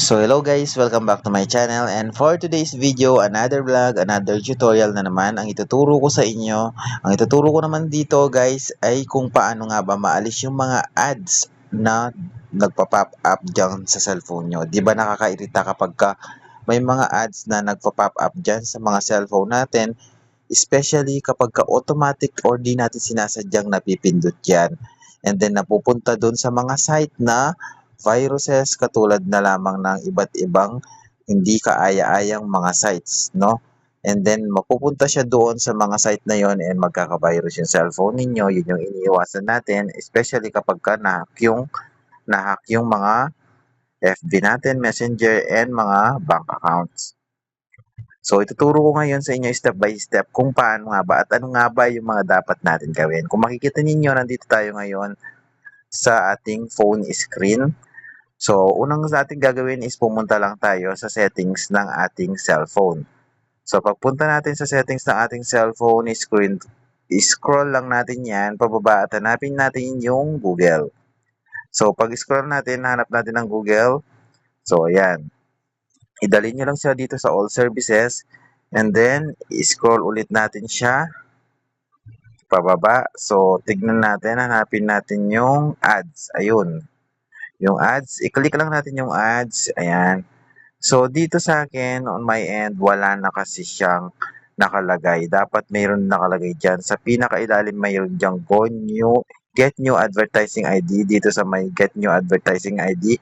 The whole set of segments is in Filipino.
So hello guys, welcome back to my channel and for today's video, another vlog, another tutorial na naman ang ituturo ko sa inyo. Ang ituturo ko naman dito guys ay kung paano nga ba maalis yung mga ads na nagpa-pop up dyan sa cellphone nyo. Di ba nakakairita kapag ka may mga ads na nagpa-pop up dyan sa mga cellphone natin, especially kapag ka automatic or di natin sinasadyang napipindot yan. And then napupunta dun sa mga site na viruses katulad na lamang ng iba't ibang hindi kaaya-ayang mga sites, no? And then mapupunta siya doon sa mga site na yon and magkaka-virus yung cellphone ninyo. Yun yung iniiwasan natin, especially kapag ka na-hack yung, na-hack yung mga FB natin, Messenger, and mga bank accounts. So, ituturo ko ngayon sa inyo step by step kung paano nga ba at ano nga ba yung mga dapat natin gawin. Kung makikita ninyo, nandito tayo ngayon sa ating phone screen. So, unang sa ating gagawin is pumunta lang tayo sa settings ng ating cellphone. So, pagpunta natin sa settings ng ating cellphone screen, scroll lang natin yan, pababa at hanapin natin yung Google. So, pag scroll natin, hanap natin ng Google. So, ayan. Idalin nyo lang siya dito sa all services. And then, scroll ulit natin siya pababa. So, tignan natin, hanapin natin yung ads. Ayun. Yung ads, i-click lang natin yung ads. Ayan. So, dito sa akin, on my end, wala na kasi siyang nakalagay. Dapat mayroon nakalagay dyan. Sa pinakailalim, mayroon dyan go new, get new advertising ID. Dito sa may get new advertising ID,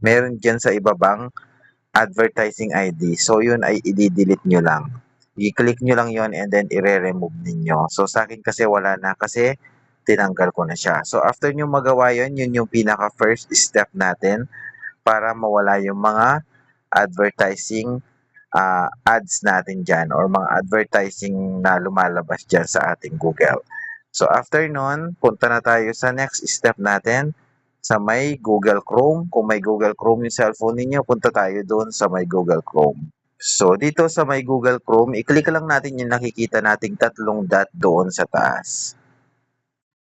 meron dyan sa ibabang advertising ID. So, yun ay i-delete nyo lang. I-click nyo lang yon and then i-remove ninyo. So, sa akin kasi wala na kasi tinanggal ko na siya. So, after nyo magawa yon yun yung pinaka first step natin para mawala yung mga advertising uh, ads natin dyan or mga advertising na lumalabas dyan sa ating Google. So, after nun, punta na tayo sa next step natin sa may Google Chrome. Kung may Google Chrome yung cellphone ninyo, punta tayo doon sa may Google Chrome. So, dito sa may Google Chrome, i-click lang natin yung nakikita nating tatlong dot doon sa taas.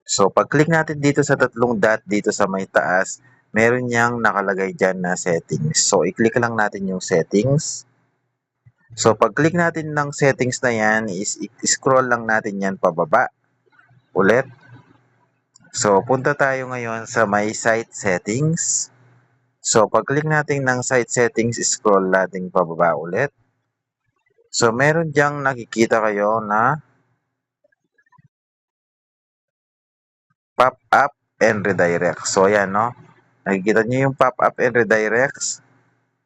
So, pag-click natin dito sa tatlong dot dito sa may taas, meron niyang nakalagay dyan na settings. So, i-click lang natin yung settings. So, pag-click natin ng settings na yan, is i-scroll lang natin yan pababa. Ulit. So, punta tayo ngayon sa may site settings. So, pag-click natin ng site settings, scroll natin pababa ulit. So, meron diyang nakikita kayo na pop-up and redirect. So, ayan, no? Nakikita nyo yung pop-up and redirects.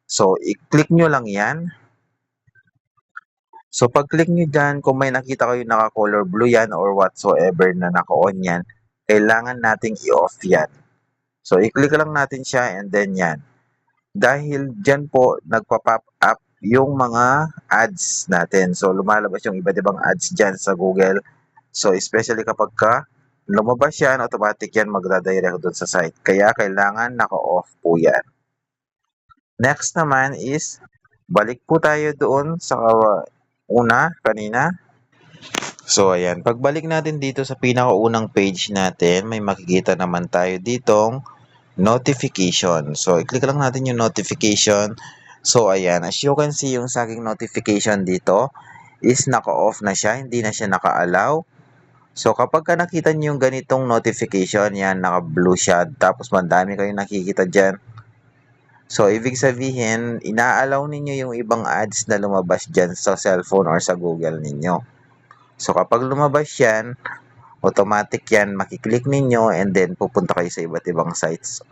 So, i-click nyo lang yan. So, pag-click nyo dyan, kung may nakita kayo naka-color blue yan or whatsoever na naka-on yan, kailangan nating i-off yan. So, i-click lang natin siya and then yan. Dahil dyan po, nagpa-pop up yung mga ads natin. So, lumalabas yung iba't ibang ads dyan sa Google. So, especially kapag ka lumabas yan, automatic yan magdadirect doon sa site. Kaya kailangan naka-off po yan. Next naman is, balik po tayo doon sa una, kanina. So, ayan. Pagbalik natin dito sa pinakaunang page natin, may makikita naman tayo ditong notification. So, i-click lang natin yung notification. So, ayan. As you can see, yung sa aking notification dito is naka-off na siya. Hindi na siya naka-allow. So, kapag ka nakita niyo yung ganitong notification, yan, naka-blue siya, tapos madami kayong nakikita dyan. So, ibig sabihin, inaalaw ninyo yung ibang ads na lumabas dyan sa cellphone or sa Google ninyo. So, kapag lumabas yan, automatic yan, makiklik ninyo and then pupunta kayo sa iba't ibang sites.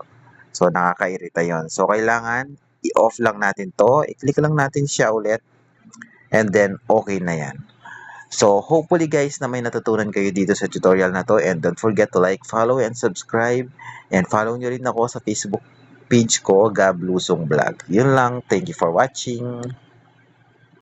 So, nakakairita yon So, kailangan i-off lang natin to. I-click lang natin siya ulit and then okay na yan. So, hopefully guys na may natutunan kayo dito sa tutorial na to and don't forget to like, follow, and subscribe. And follow nyo rin ako sa Facebook page ko, Gab Lusong Vlog. Yun lang. Thank you for watching.